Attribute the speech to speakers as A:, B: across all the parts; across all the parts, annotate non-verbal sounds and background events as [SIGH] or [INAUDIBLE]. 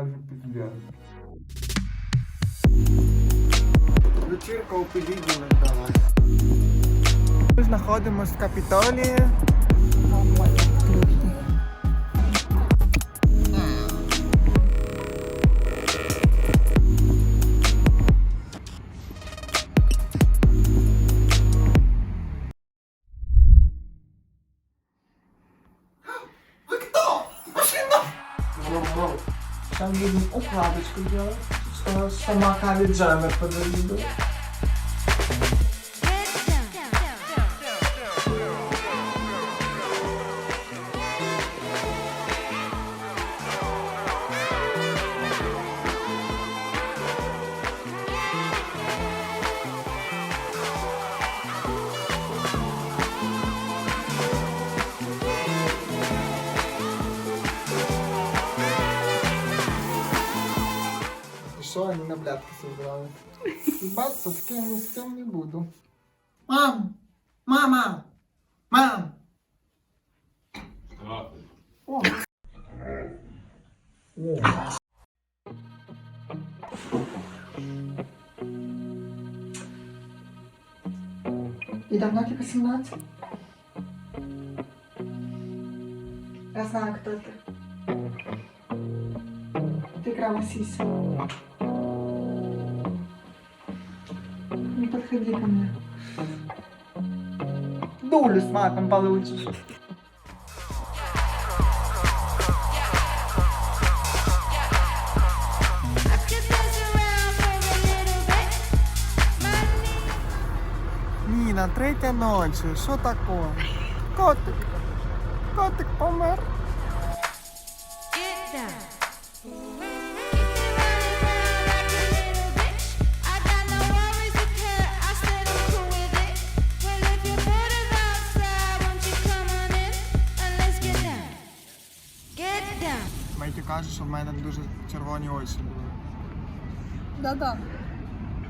A: каже пиздец. Вечірка у давай. Ми знаходимося в Капітолії. şey ya. Sen, sen makaleci anlatmadığın gibi. Їбаться, з ким з ким не буду. Мам! Мама! Мам! О! И давно тебе 17? Я знаю, кто ты. Ты играла Сиси. Подходи ко мне. Дулю с матом получишь. Ніна, третя ночі. Що таке? Котик. Котик помер. Каже, що в мене дуже червоні очі були.
B: Да-да,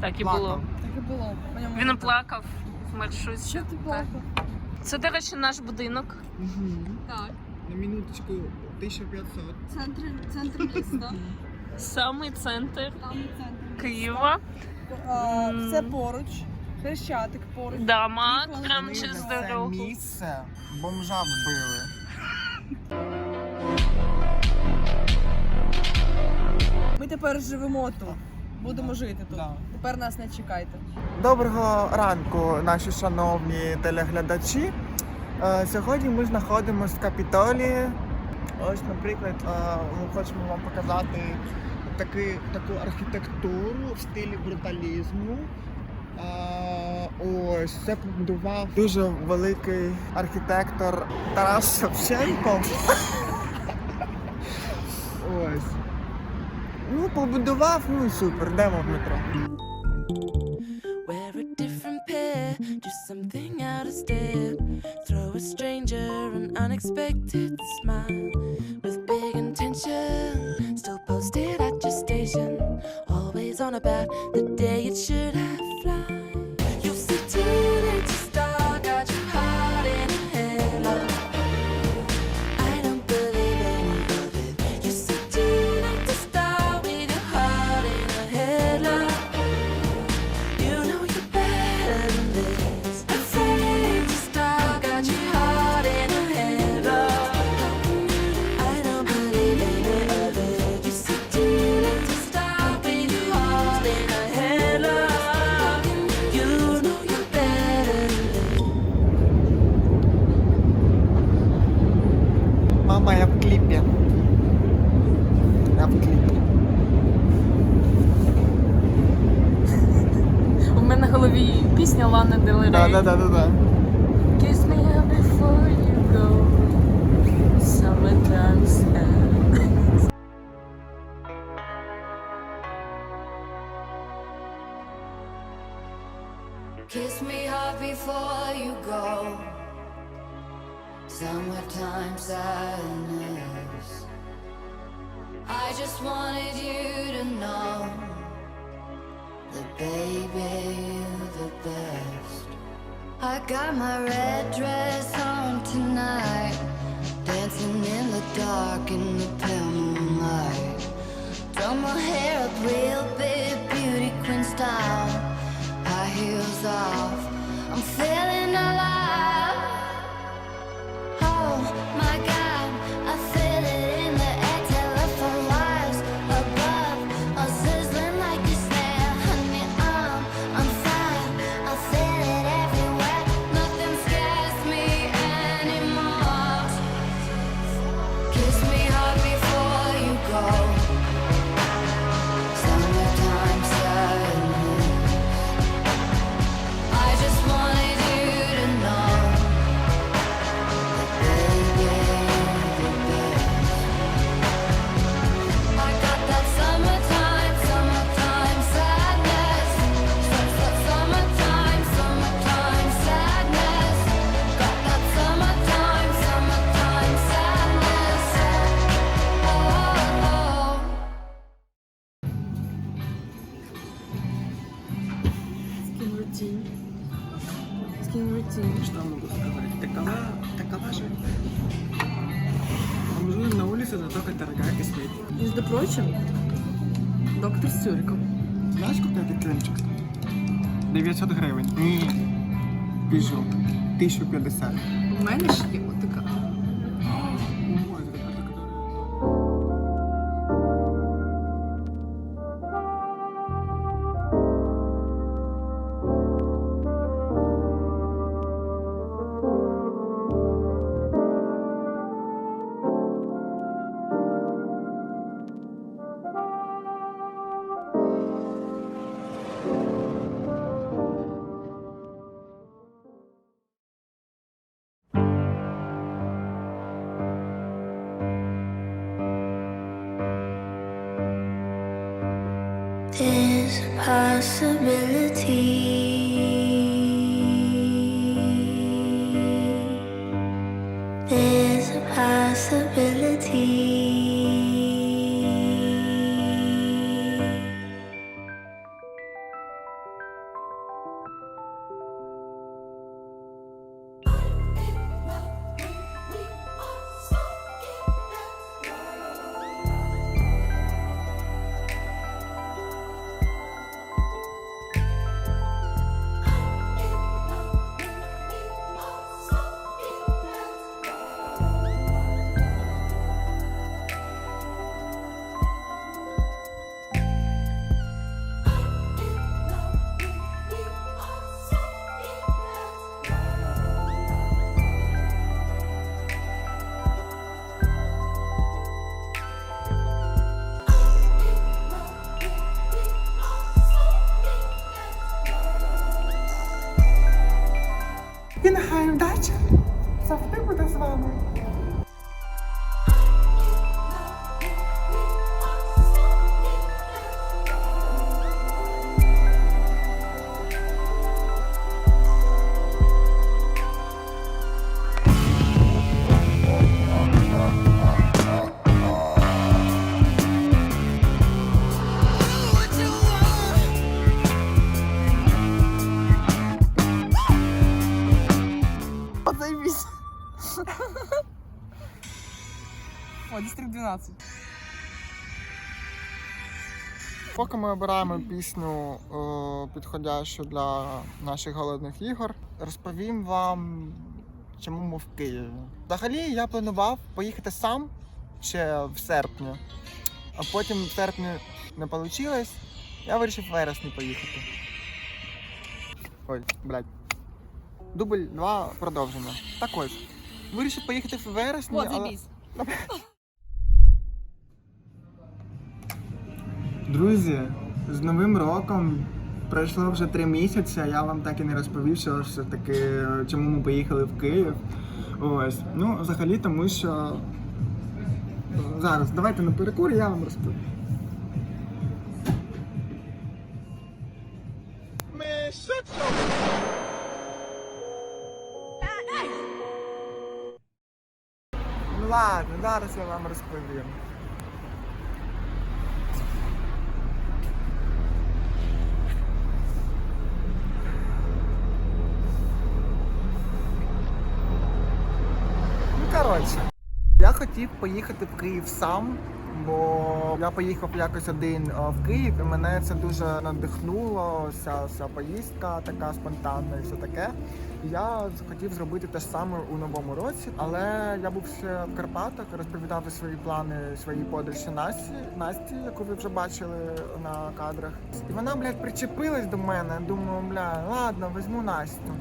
C: Так і
A: Плакав.
C: було.
B: так і було. По ньому
C: Він плакав в маршрутці.
B: Що ти плакав?
C: Це, до речі, наш будинок.
B: Так.
A: На минуточку 1500.
B: Центр, центр міста. [LAUGHS]
C: Самий центр
B: Там центр.
C: Києва.
B: А. Все поруч. Хрещатик поруч.
C: Да, мак
B: Ніколи
C: прям через
A: Це
C: дорогу.
A: місце бомжа вбили. [LAUGHS]
B: Ми тепер живемо тут. Будемо жити тут. Тепер нас не чекайте.
A: Доброго ранку, наші шановні телеглядачі. Е, Сьогодні ми знаходимося в Капітолії. Ось, наприклад, е, ми хочемо вам показати таки, таку архітектуру в стилі бруталізму. Е, Ось це побудував дуже великий архітектор Тарас Шевченко. [LAUGHS] Ось. Ну, побудував, ну і супер, йдемо в метро.
D: Wear a different pair, do something out of step. Throw a stranger an unexpected smile with big intention. Still posted at your station, always on about the day it should
C: Kiss me
E: hard before you go. Summertime sadness. I just wanted you to know that baby you're the best. I got my red dress on tonight, dancing in the dark in the pale moonlight. Done my hair up real big, beauty queen style. I'm feeling
B: Рутін.
A: Что могу сказать? Такова, такова же. Бомжуем на улице, зато как дорогая косметика.
B: Между прочим, доктор Сюриков.
A: Знаешь, какой это кремчик? 900 гривень. Ні. Біжу. 1050.
B: У мене ще є отака.
E: There's a possibility. There's a possibility.
B: 15.
A: Поки ми обираємо пісню е, підходящу для наших голодних ігор, розповім вам, чому ми в Києві. Взагалі я планував поїхати сам ще в серпні, а потім в серпні не вийшло. Я вирішив в вересні поїхати. Ой, блядь. Дубль 2 продовжено. Так ось. Вирішив поїхати в вересні.
B: О,
A: але... Друзі, з Новим роком пройшло вже три місяці. а Я вам так і не розповів, що все таки чому ми поїхали в Київ. Ось. Ну, взагалі, тому що зараз давайте на перекур, я вам розповім. Ну ладно, зараз я вам розповім. хотів поїхати в Київ сам, бо я поїхав якось один е, в Київ, і мене це дуже надихнуло. Вся вся поїздка така спонтанна і все таке. Я хотів зробити те ж саме у новому році, але я був ще в Карпатах, розповідав свої плани, свої подорожі Насті, Насті, яку ви вже бачили на кадрах. І вона, блядь, причепилась до мене. Думаю, бля, ладно, візьму Настю.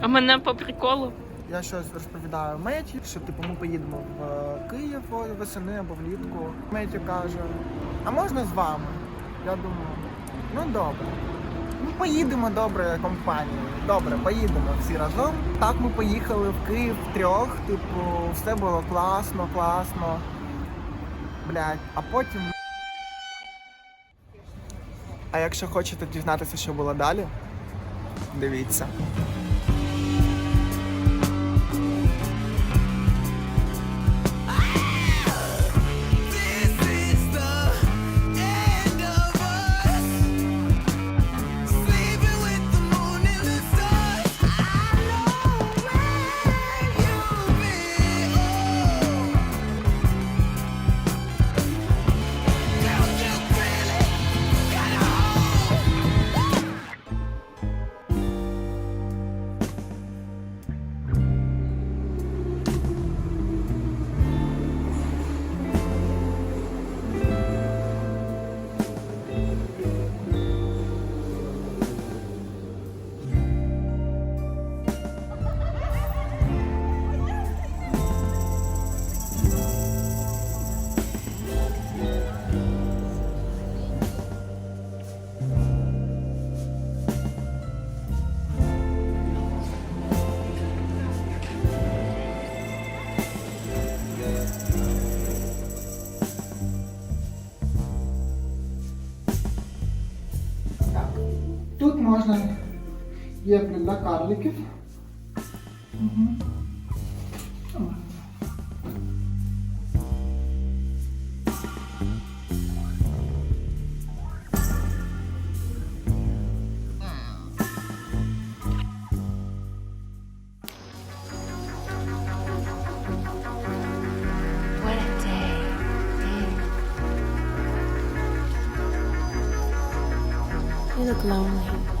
C: А мене по приколу
A: я щось розповідаю Меті, що типу ми поїдемо в е, Київ весени або влітку. Меті каже, а можна з вами? Я думаю, ну добре. Ну, поїдемо добре компанією. Добре, поїдемо всі разом. Так ми поїхали в Київ трьох, типу, все було класно, класно. Блять, а потім. А якщо хочете дізнатися, що було далі, дивіться.
D: ती आपल्याला कारली You
F: look lonely.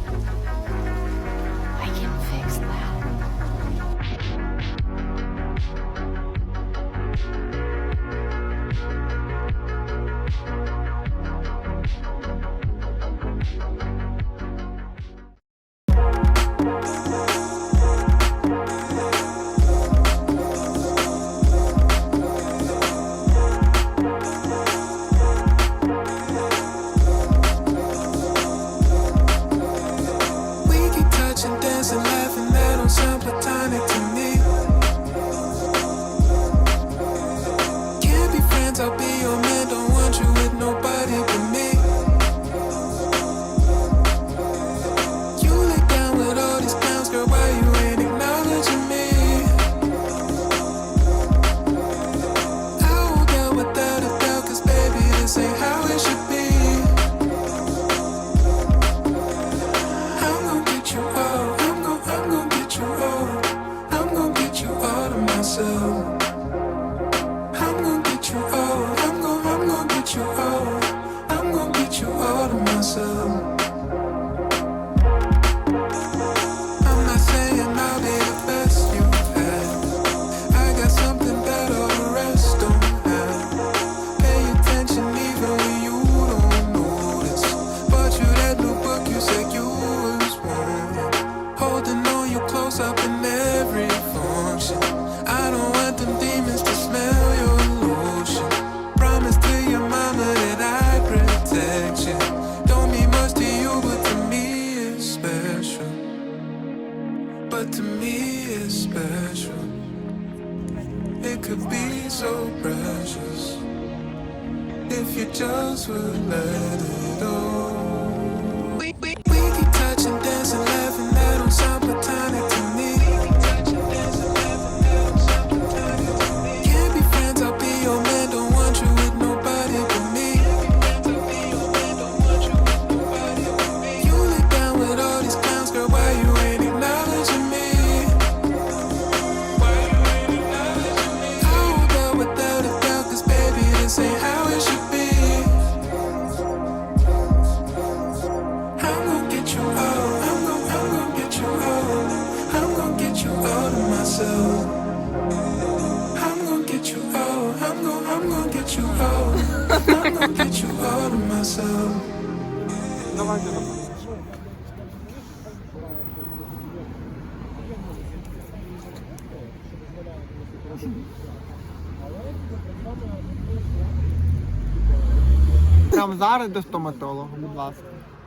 A: Зараз до стоматолога, будь ласка.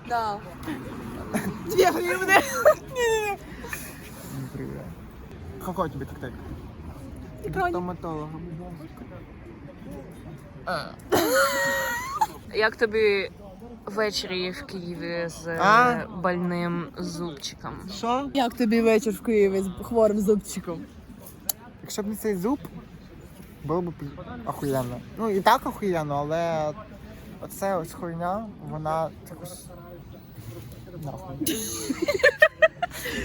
B: Да. Дві гривни.
A: Привет. Какой тебе коктейль? До стоматолога, будь ласка.
C: Як тобі ввечері в Києві з е,
A: А?
C: больним зубчиком?
A: Що?
B: Як тобі вечір в Києві з хворим зубчиком?
A: Якщо б не цей зуб, було б охуєнно. Ну і так охуєнно, але оце ось хуйня, вона якось. Нахуй. [LAUGHS]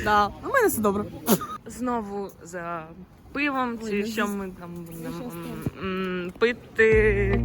B: Да. У мене все добре.
C: Знову за пивом, чи
B: ну,
C: що ми там будемо м, пити.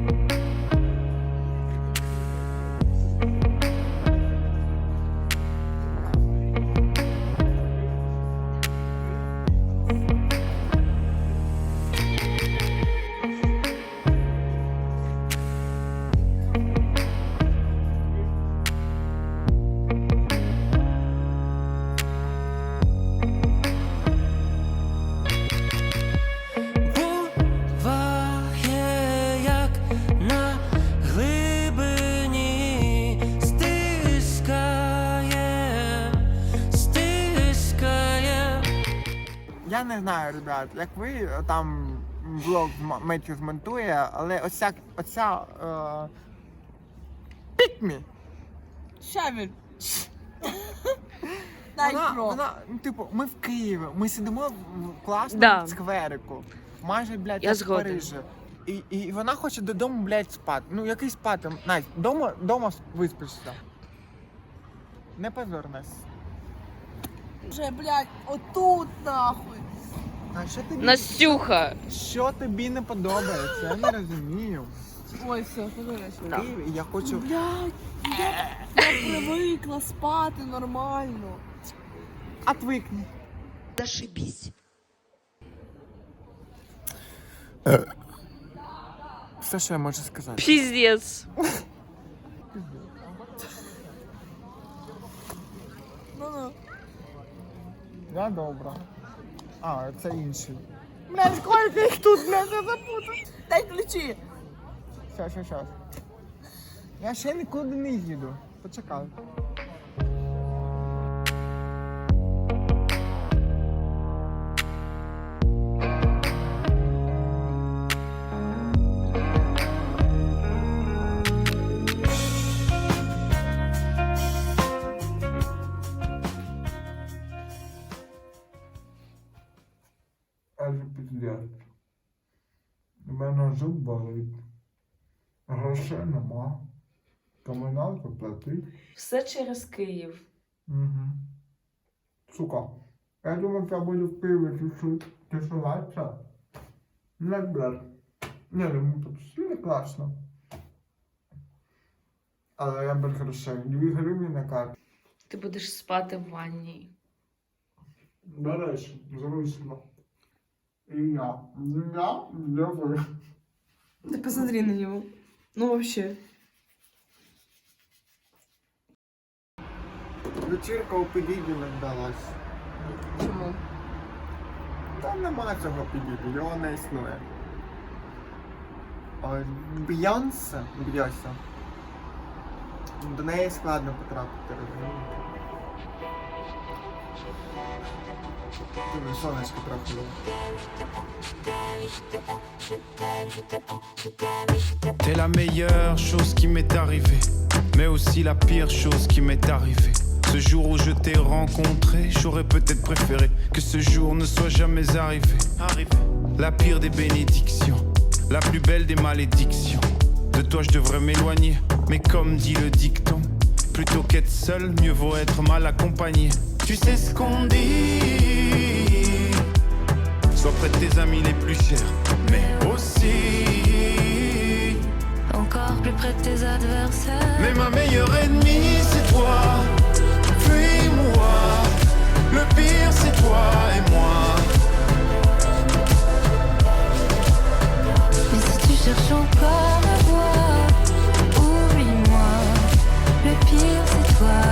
A: Знаю, ребят, як ви е, там влог М- Меттю змонтує, але оця оця е, пікмі.
B: Щавель. [LAUGHS]
A: Вона, вона, ну, типу, ми в Києві, ми сидимо в класному
C: Да.
A: скверику. Майже, блядь,
C: Я
A: як в
C: згодна.
A: Парижі. І, і вона хоче додому, блядь, спати. Ну, який спати? Надь, дома, дома виспишся. Не позор нас.
B: Вже, блядь, отут нахуй.
A: А що тобі,
C: Настюха!
A: що тобі не подобається? Я не розумію.
B: Ой, все, подивись.
A: В Києві я хочу.
B: Блядь, я, я привикла спати нормально.
A: Отвикни.
G: Зашибись.
A: Все, що я можу сказати.
C: Піздець!
B: Ну-ну.
A: Я добра. А, це інший. Блядь, скільки їх тут, блядь, я запутав.
B: Дай ключі.
A: Щас, щас, щас. Я ще нікуди не їду. Почекай. Комуналку платить.
C: Все через Київ.
A: Угу. Сука. Я думав, я буду в Києві чуть-чуть тусуватися. Не, блядь. Ні, ну тут сильно класно. Але я без грошей. Дві гривні на карті.
C: Ти будеш спати в ванні.
A: До речі, зручно. І я. Я, я ви.
B: Ты посмотри на него. Ну вообще.
A: Вечірка у Підіді не вдалась.
B: Чому?
A: Там нема цього Підіді, його не існує. А Бейонсе, Бейонсе. До неї складно потрапити, розумієте? Дуже сонечко трохи. є.
H: T'es la meilleure chose qui m'est arrivée, mais aussi la pire chose qui m'est arrivée. Ce jour où je t'ai rencontré, j'aurais peut-être préféré que ce jour ne soit jamais arrivé. La pire des bénédictions, la plus belle des malédictions. De toi je devrais m'éloigner, mais comme dit le dicton, plutôt qu'être seul, mieux vaut être mal accompagné. Tu sais ce qu'on dit, sois près de tes amis les plus chers, mais aussi
F: Encore plus près de tes adversaires.
H: Mais ma meilleure ennemie, c'est toi. Fuis-moi. Le pire, c'est toi et moi.
F: Mais si tu cherches encore à voir, oublie-moi. Le pire, c'est toi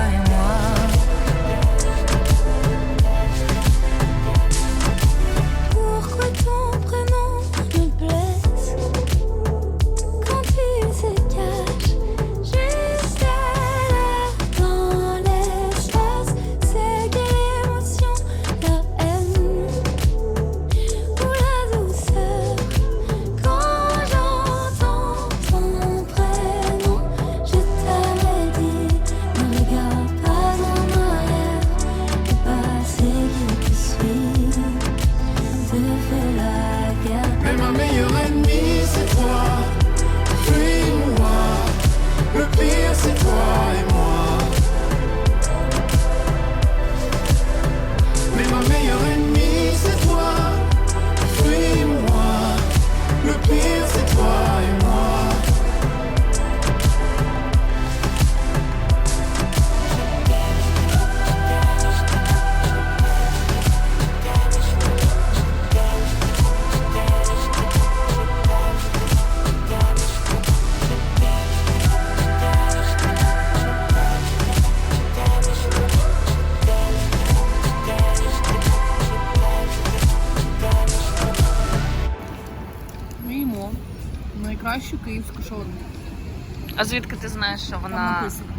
C: знаєш, що вона.
B: написано.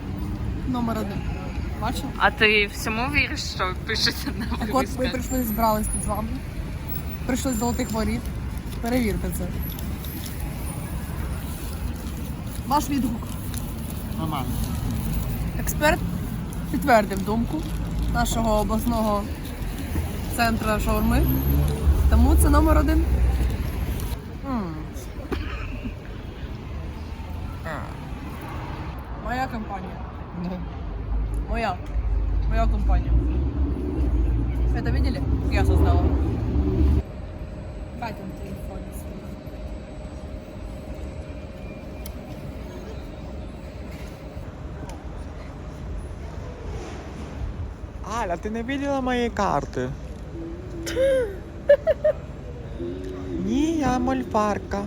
B: Номер один. Бачив?
C: А ти всьому віриш, що пишеться на
B: Так от ми
C: вивісках?
B: прийшли, збирались тут з вами. Прийшли з золотих воріт. Перевірте це. Ваш відгук.
D: Нормально.
B: Експерт підтвердив думку нашого обласного центру шаурми. Тому це номер один. Моя компанія. Моя. Моя компания. Это видели? Я создала. Телефоне сидит.
D: Аля, ти не бачила мої карти? Ні, я мольфарка.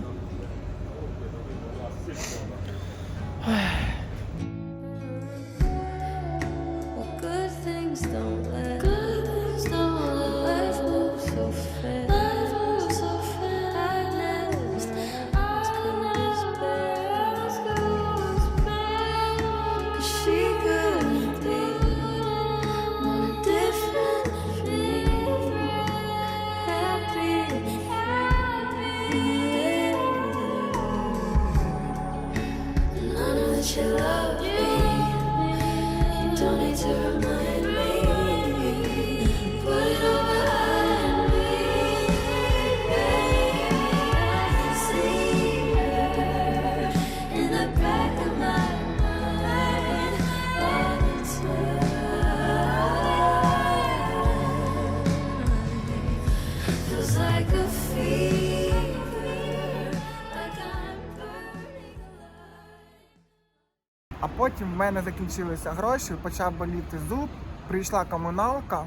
D: Потім в мене закінчилися гроші, почав боліти зуб, прийшла комуналка.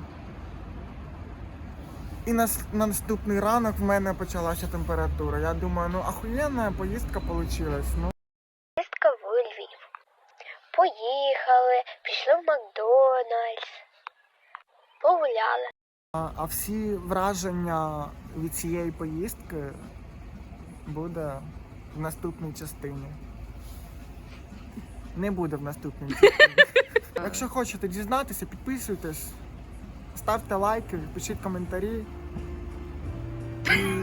D: І на, на наступний ранок в мене почалася температура. Я думаю, ну ахуєнна поїздка вийшла. Ну,
I: Поїздка в Львів. Поїхали, пішли в Макдональдс, погуляли.
D: а, а всі враження від цієї поїздки буде в наступній частині. Не буде в наступній частині. [LAUGHS] Якщо хочете дізнатися, підписуйтесь, ставте лайки, пишіть коментарі. І